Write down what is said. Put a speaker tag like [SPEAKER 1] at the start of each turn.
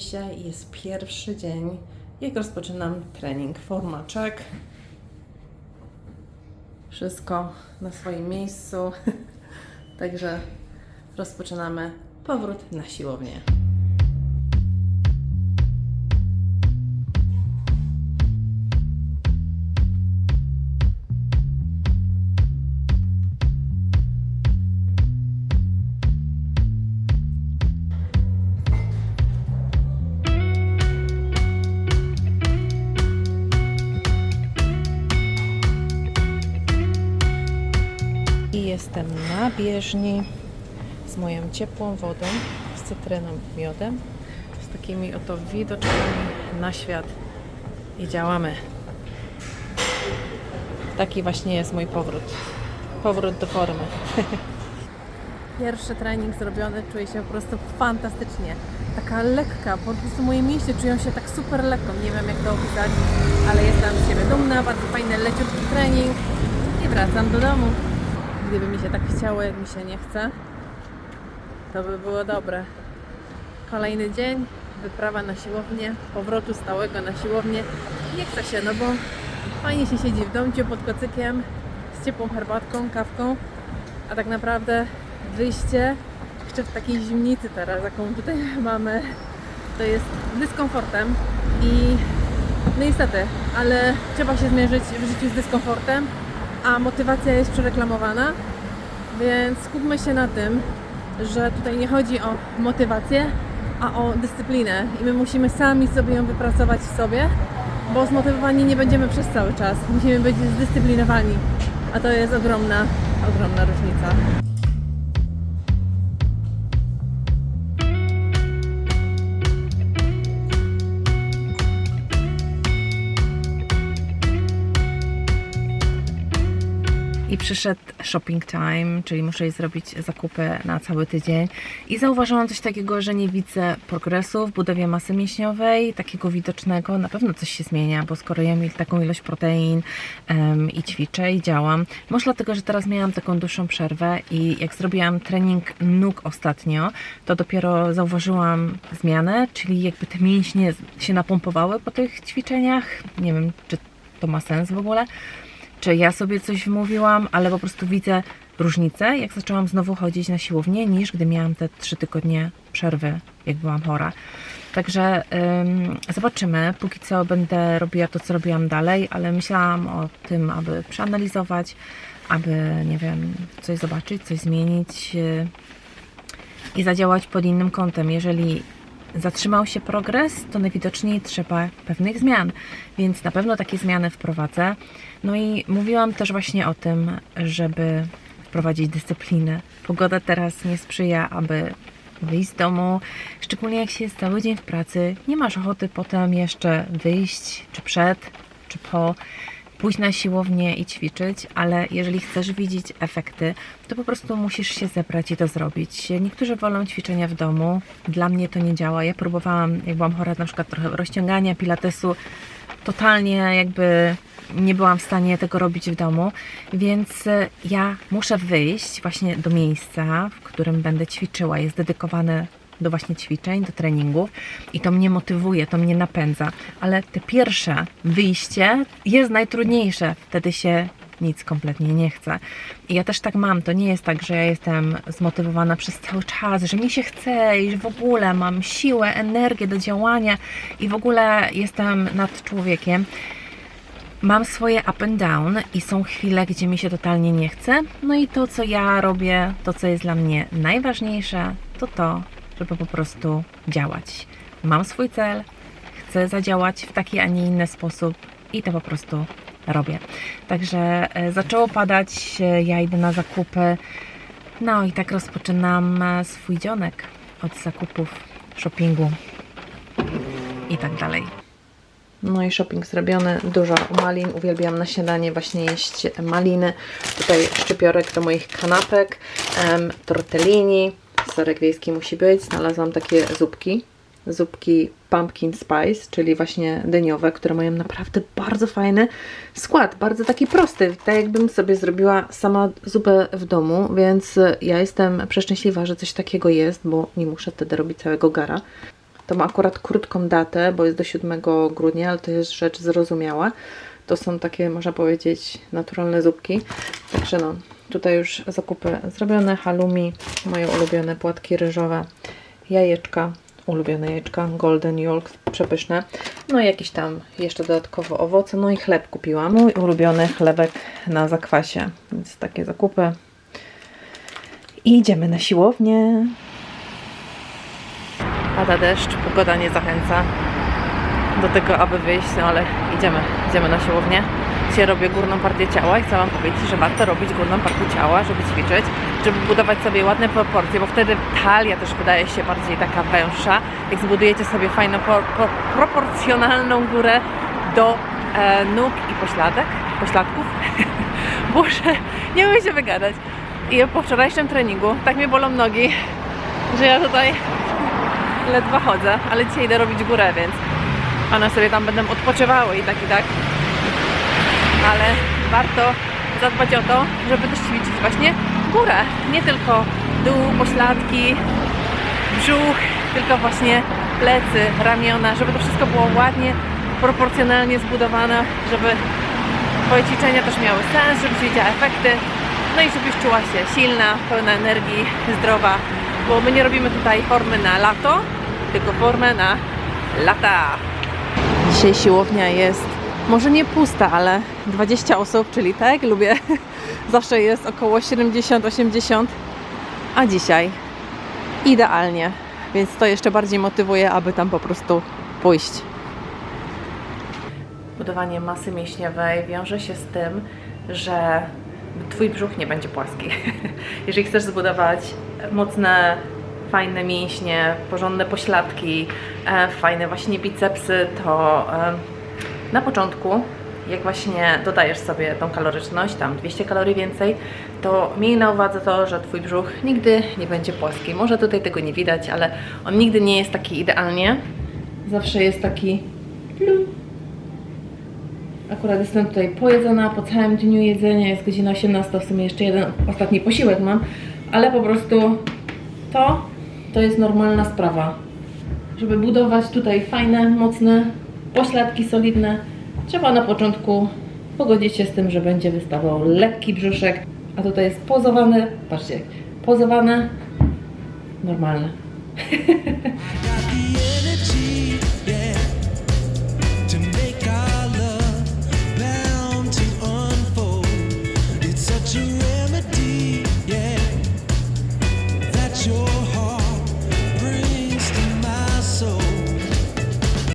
[SPEAKER 1] dzisiaj jest pierwszy dzień, jak rozpoczynam trening. Forma check. Wszystko na swoim miejscu. Także rozpoczynamy powrót na siłownię. Jestem na bieżni z moją ciepłą wodą, z cytryną miodem, z takimi oto widoczkami na świat i działamy. Taki właśnie jest mój powrót. Powrót do formy. Pierwszy trening zrobiony, czuję się po prostu fantastycznie. Taka lekka, po prostu moje mięśnie czują się tak super lekko. Nie wiem jak to opisać, ale jestem z siebie dumna, bardzo fajny, leciutki trening i wracam do domu. Gdyby mi się tak chciało, jak mi się nie chce, to by było dobre. Kolejny dzień, wyprawa na siłownię, powrotu stałego na siłownię. Nie chce się, no bo fajnie się siedzi w domciu pod kocykiem z ciepłą herbatką, kawką, a tak naprawdę wyjście jeszcze w takiej zimnicy teraz, jaką tutaj mamy, to jest dyskomfortem i no niestety, ale trzeba się zmierzyć w życiu z dyskomfortem, a motywacja jest przereklamowana, więc skupmy się na tym, że tutaj nie chodzi o motywację, a o dyscyplinę i my musimy sami sobie ją wypracować w sobie, bo zmotywowani nie będziemy przez cały czas. Musimy być zdyscyplinowani, a to jest ogromna, ogromna różnica. Przyszedł shopping time, czyli muszę jej zrobić zakupy na cały tydzień. I zauważyłam coś takiego, że nie widzę progresu w budowie masy mięśniowej, takiego widocznego. Na pewno coś się zmienia, bo skoro jem taką ilość protein em, i ćwiczę i działam. Może dlatego, że teraz miałam taką dłuższą przerwę i jak zrobiłam trening nóg ostatnio, to dopiero zauważyłam zmianę, czyli jakby te mięśnie się napompowały po tych ćwiczeniach. Nie wiem, czy to ma sens w ogóle czy ja sobie coś wymówiłam, ale po prostu widzę różnicę, jak zaczęłam znowu chodzić na siłownię, niż gdy miałam te trzy tygodnie przerwy, jak byłam chora. Także ym, zobaczymy. Póki co będę robiła to, co robiłam dalej, ale myślałam o tym, aby przeanalizować, aby, nie wiem, coś zobaczyć, coś zmienić yy, i zadziałać pod innym kątem. Jeżeli zatrzymał się progres, to najwidoczniej trzeba pewnych zmian, więc na pewno takie zmiany wprowadzę. No i mówiłam też właśnie o tym, żeby wprowadzić dyscyplinę. Pogoda teraz nie sprzyja, aby wyjść z domu, szczególnie jak się jest cały dzień w pracy, nie masz ochoty potem jeszcze wyjść, czy przed, czy po, pójść na siłownię i ćwiczyć, ale jeżeli chcesz widzieć efekty, to po prostu musisz się zebrać i to zrobić. Niektórzy wolą ćwiczenia w domu, dla mnie to nie działa. Ja próbowałam, jak byłam chora, na przykład trochę rozciągania, pilatesu, totalnie jakby nie byłam w stanie tego robić w domu, więc e, ja muszę wyjść właśnie do miejsca, w którym będę ćwiczyła. Jest dedykowane do właśnie ćwiczeń, do treningów i to mnie motywuje, to mnie napędza. Ale te pierwsze wyjście jest najtrudniejsze. Wtedy się nic kompletnie nie chce. I ja też tak mam. To nie jest tak, że ja jestem zmotywowana przez cały czas, że mi się chce i że w ogóle mam siłę, energię do działania i w ogóle jestem nad człowiekiem. Mam swoje up and down i są chwile, gdzie mi się totalnie nie chce. No i to, co ja robię, to, co jest dla mnie najważniejsze, to to, żeby po prostu działać. Mam swój cel, chcę zadziałać w taki, a nie inny sposób i to po prostu robię. Także e, zaczęło padać, e, ja idę na zakupy. No i tak rozpoczynam e, swój dzionek od zakupów, shoppingu i tak dalej. No i shopping zrobiony, dużo malin. Uwielbiam na śniadanie właśnie jeść maliny. Tutaj szczypiorek do moich kanapek, tortellini, serek wiejski musi być. Znalazłam takie zupki, zupki pumpkin spice, czyli właśnie dyniowe, które mają naprawdę bardzo fajny skład, bardzo taki prosty, tak jakbym sobie zrobiła sama zupę w domu, więc ja jestem przeszczęśliwa, że coś takiego jest, bo nie muszę wtedy robić całego gara. To ma akurat krótką datę, bo jest do 7 grudnia, ale to jest rzecz zrozumiała. To są takie, można powiedzieć, naturalne zupki. Także no, tutaj już zakupy zrobione, halloumi, moje ulubione płatki ryżowe, jajeczka, ulubione jajeczka, golden yolk, przepyszne. No i jakieś tam jeszcze dodatkowo owoce, no i chleb kupiłam. Mój ulubiony chlebek na zakwasie, więc takie zakupy. I idziemy na siłownię. Pada deszcz, pogoda nie zachęca do tego, aby wyjść, no ale idziemy, idziemy na siłownię. Dzisiaj robię górną partię ciała i chcę Wam powiedzieć, że warto robić górną partię ciała, żeby ćwiczyć, żeby budować sobie ładne proporcje, bo wtedy talia też wydaje się bardziej taka węższa. Jak zbudujecie sobie fajną, por, por, proporcjonalną górę do e, nóg i pośladek, pośladków, Boże, nie umiem się wygadać. I po wczorajszym treningu tak mnie bolą nogi, że ja tutaj ledwo chodzę, ale dzisiaj idę robić górę, więc one sobie tam będą odpoczywały i tak i tak. Ale warto zadbać o to, żeby też ćwiczyć właśnie górę. Nie tylko dół, pośladki, brzuch, tylko właśnie plecy, ramiona, żeby to wszystko było ładnie, proporcjonalnie zbudowane, żeby Twoje ćwiczenia też miały sens, żebyś widziała efekty, no i żebyś czuła się silna, pełna energii, zdrowa, bo my nie robimy tutaj formy na lato, tylko formę na lata. Dzisiaj siłownia jest może nie pusta, ale 20 osób, czyli tak lubię, zawsze jest około 70-80, a dzisiaj idealnie, więc to jeszcze bardziej motywuje, aby tam po prostu pójść. Budowanie masy mięśniowej wiąże się z tym, że Twój brzuch nie będzie płaski. Jeżeli chcesz zbudować mocne, fajne mięśnie, porządne pośladki, e, fajne właśnie bicepsy, to e, na początku, jak właśnie dodajesz sobie tą kaloryczność, tam 200 kalorii więcej, to miej na uwadze to, że Twój brzuch nigdy nie będzie płaski. Może tutaj tego nie widać, ale on nigdy nie jest taki idealnie. Zawsze jest taki Akurat jestem tutaj pojedzona po całym dniu jedzenia, jest godzina 18, w sumie jeszcze jeden ostatni posiłek mam, ale po prostu to, to jest normalna sprawa. Żeby budować tutaj fajne, mocne pośladki solidne, trzeba na początku pogodzić się z tym, że będzie wystawał lekki brzuszek, a tutaj jest pozowane, patrzcie, pozowane, normalne.